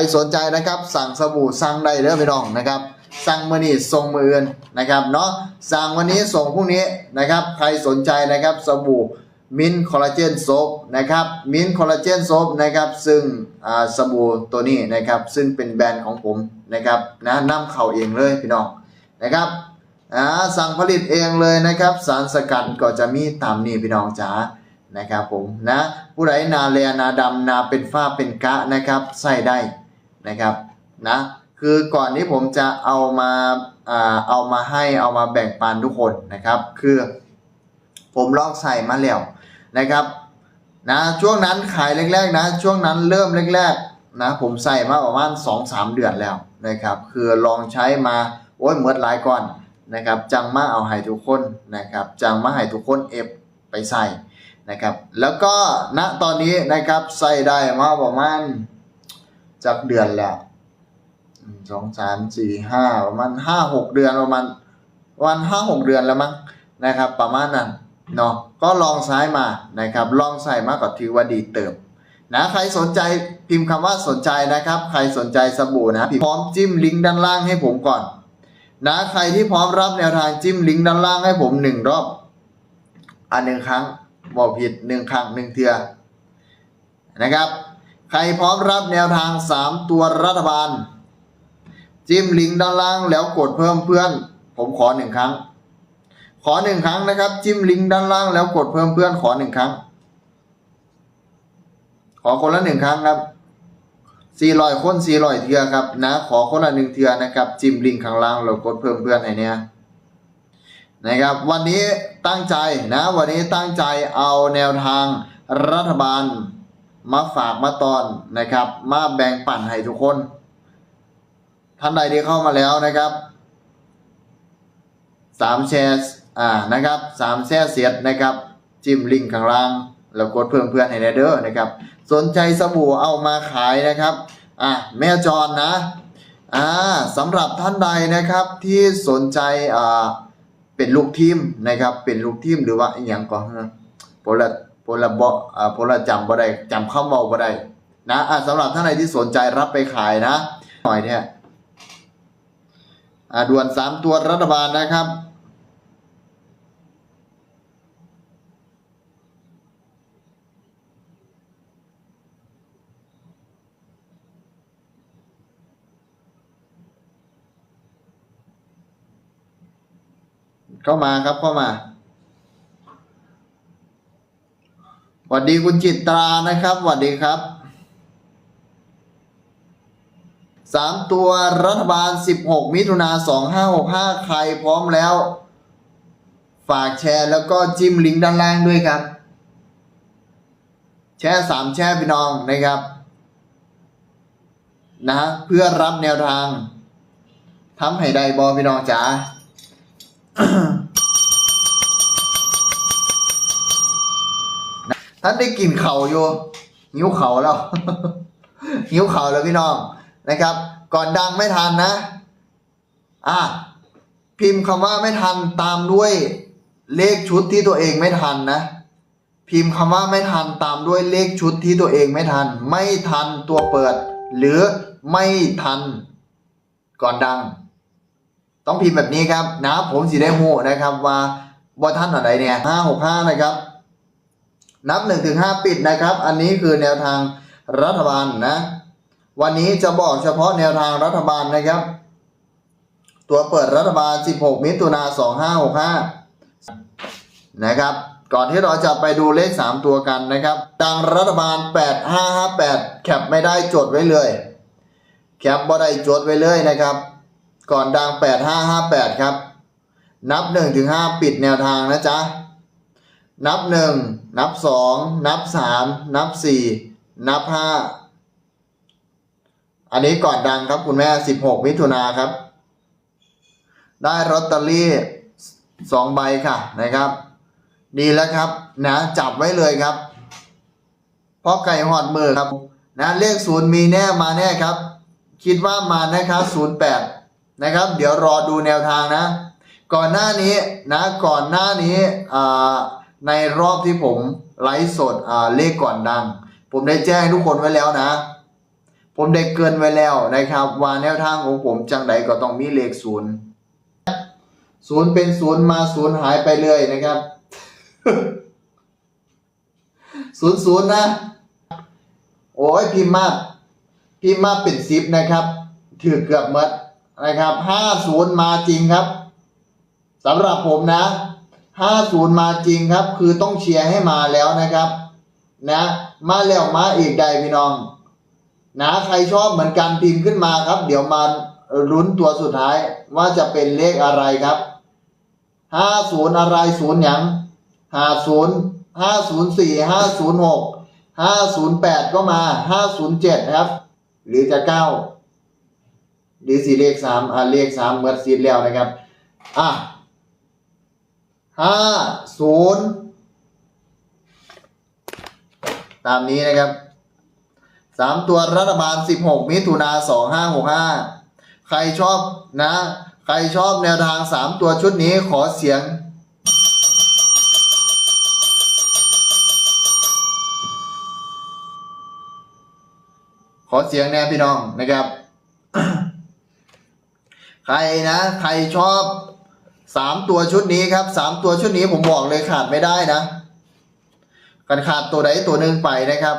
ครสนใจนะครับสั่งสบู่สั่งได้เด้อพี่น้องนะครับสั่งมือนี้ส่งมื้ออื่นนะครับเนาะสั่งวันนี้ส่งพรุ่งนี้นะครับใครสนใจนะครับสบู่มินคอลลาเจนโซฟนะครับมินคอลลาเจนโซฟนะครับซึ่งอ่าสบู่ตัวนี้นะครับซึ่งเป็นแบรนด์ของผมนะครับนะนำเข้าเองเลยพี่น้องนะครับอ่าสั่งผลิตเองเลยนะครับ สารสกัดก็จะมีตามนี้พี่น้องจ๋านะครับผมนะผู้ใดนาแลนาดำนาเป็นฝ้าเป็นกะนะครับใส่ได้ นะครับนะคือก่อนที่ผมจะเอามาเอามาให้เอามาแบ่งปันทุกคนนะครับ คือผมลองใส่มาแล้วนะครับนะช่วงนั้นขายแรกๆนะช่วงนั้นเริ่มแรกๆนะผมใส่มาประมาณ 2-3 เดือนแล้วนะครับ คือลองใช้มาโอ้ยเมื่อหลายก่อนนะครับ จังมาเอาให้ทุกคนนะครับ จังมาให้ทุกคนเอฟไปใส่นะครับ แล้วก็ณตอนนี้นะครับใส่ได้มาประมาณ จากเดือนแล้วหนึ่งสองสามสี่ห้าประมาณห้าหกเดือนประมาณวันห้าหกเดือนแล้วมั้งนะครับ ประมาณนั้นเนาะก็ลองใช้มานะครับ ลองใส่มาก็ถือว่าดีเติมนะใครสนใจพิมพ์คำว่าสนใจนะครับ ใครสนใจสบู่นะพิมพ์พร้อมจิ้มลิงก์ด้านล่างให้ผมก่อนนะใครที่พร้อมรับแนวทางจิ้มลิงก์ด้านล่างให้ผมหนึ่งรอบอันหนึ่งครั้งบอกผิดหนึ่งครั้งหนึ่งเทือนะครับ ใครพร้อมรับแนวทาง 3 ตัวรัฐบาล จิ้มลิงก์ด้านล่างแล้วกดเพิ่มเพื่อน ผมขอหนึ่งครั้ง ขอหนึ่งครั้งนะครับ จิ้มลิงก์ด้านล่างแล้วกดเพิ่มเพื่อนขอหนึ่งครั้ง ขอคนละหนึ่งครั้งครับสี่ร้อยคนสี่ร้อยเทือครับนะ ขอคนละหนึ่งเทือนะครับ จิ้มลิงก์ข้างล่างแล้วกดเพิ่มเพื่อนให้เนี่ยนะครับ วันนี้ตั้งใจนะ วันนี้ตั้งใจเอาแนวทางรัฐบาล มาฝากมาตอนนะครับ มาแบ่งปันให้ทุกคน ท่านใดที่เข้ามาแล้วนะครับสามแชร์อ่านะครับสามแชร์เสียดนะครับ จิ้มลิงก์ข้างล่างแล้วกดเพิ่มเพื่อนให้แนเด้อนะครับ สนใจสบู่เอามาขายนะครับอะแม่จอนนะอ่าสำหรับท่านใดนะครับที่สนใจอ่าเป็นลูกทีมนะครับ เป็นลูกทีมหรือว่าอย่างก่อนนะโพลา โพลาบอ่าโพลาจำบ่ได้จำคำเว้าบ่ได้นะอะสำหรับท่านใดที่สนใจรับไปขายนะหน่อยเนี่ยอ่าด่วนสามตัวรัฐบาลนะครับเข้ามาครับเข้ามาส วัสดีคุณจิตรานะครับสวัสดีครับสามตัวรัฐบาล 16 มิถุนา2565 ใครพร้อมแล้ว ฝากแชร์แล้วก็จิ้มลิงก์ด้านล่างด้วยครับ แชร์สามแชร์พี่น้องนะครับ นะ เพื่อรับแนวทางทำให้ได้บอพี่น้องจ๋า ท่านได้กลิ่นเข่าอยู่หิ้วเข่าแล้ว หิ้วเข่าแล้วพี่น้องนะครับ ก่อนดังไม่ทันนะ อะพิมพ์คำว่าไม่ทันตามด้วยเลขชุดที่ตัวเองไม่ทันนะ พิมพ์คำว่าไม่ทันตามด้วยเลขชุดที่ตัวเองไม่ทัน ไม่ทันตัวเปิด หรือไม่ทัน ก่อนดัง ต้องพิมพ์แบบนี้ครับนะผมสิได้หูนะครับว่าว่าท่านอะไรเนี่ยห้าหกห้านะครับ นับหนึ่งถึงห้าปิดนะครับ อันนี้คือแนวทางรัฐบาลนะ วันนี้จะบอกเฉพาะแนวทางรัฐบาลนะครับ ตัวเปิดรัฐบาล 16 มิถุนา2565 นะครับ ก่อนที่เราจะไปดูเลข 3 ตัวกันนะครับดังรัฐบาล 8558 แคปไม่ได้จดไว้เลย แคปบ่ได้จดไว้เลยนะครับ ก่อนดัง 8558 ครับ นับ1ถึง5ปิดแนวทางนะจ๊ะ นับหนึ่งนับสองนับสามนับสี่นับห้าอันนี้ก่อนดังครับคุณแม่สิบหกมิถุนาครับ ได้ลอตเตอรี่สองใบค่ะนะครับ ดีแล้วครับ นะจับไว้เลยครับเพราะไก่หอดมือครับ นะเลขศูนย์มีแน่มาแน่ครับ คิดว่ามานะครับศูนย์แปดนะครับ เดี๋ยวรอดูแนวทางนะ ก่อนหน้านี้นะก่อนหน้านี้อ่า ในรอบที่ผมไลฟ์สดอ่าเลขก่อนดัง ผมได้แจ้งทุกคนไว้แล้วนะ ผมได้เกินไว้แล้วนะครับว่าแนวทางของผมจังใดก็ต้องมีเลขศูนย์ศูนย์เป็นศูนย์มาศูนย์หายไปเรื่อยนะครับศูนย์ศูนย์นะ โอ้ยพิมพ์มากพิมพ์มากเป็นสิบนะครับ ถือเกือบหมดนะครับห้าศูนย์มาจริงครับสำหรับผมนะ ห้าศูนย์มาจริงครับ คือต้องเชียร์ให้มาแล้วนะครับ นะ มาแล้วมาอีกใดพี่น้อง นะใครชอบเหมือนกันพิมพ์ขึ้นมาครับ เดี๋ยวมาลุ้นตัวสุดท้ายว่าจะเป็นเลขอะไรครับห้าศูนย์อะไรศูนย์หยังห้าศูนย์ห้าศูนย์สี่ห้าศูนย์หกห้าศูนย์แปดก็มาห้าศูนย์เจ็ดนะครับ หรือจะเก้าหรือสี่เลขสามอ่าเลขสามเมื่อซีดแล้วนะครับ อะ ห้าศูนย์ตามนี้นะครับสามตัวรัฐบาล 16 มิถุนา2565 ใครชอบนะ ใครชอบแนวทาง 3 ตัวชุดนี้ขอเสียง ขอเสียงแน่พี่น้องนะครับ ใครนะ ใครชอบ สามตัวชุดนี้ครับสามตัวชุดนี้ผมบอกเลยขาดไม่ได้นะกันขาดตัวใดตัวหนึ่งไปนะครับ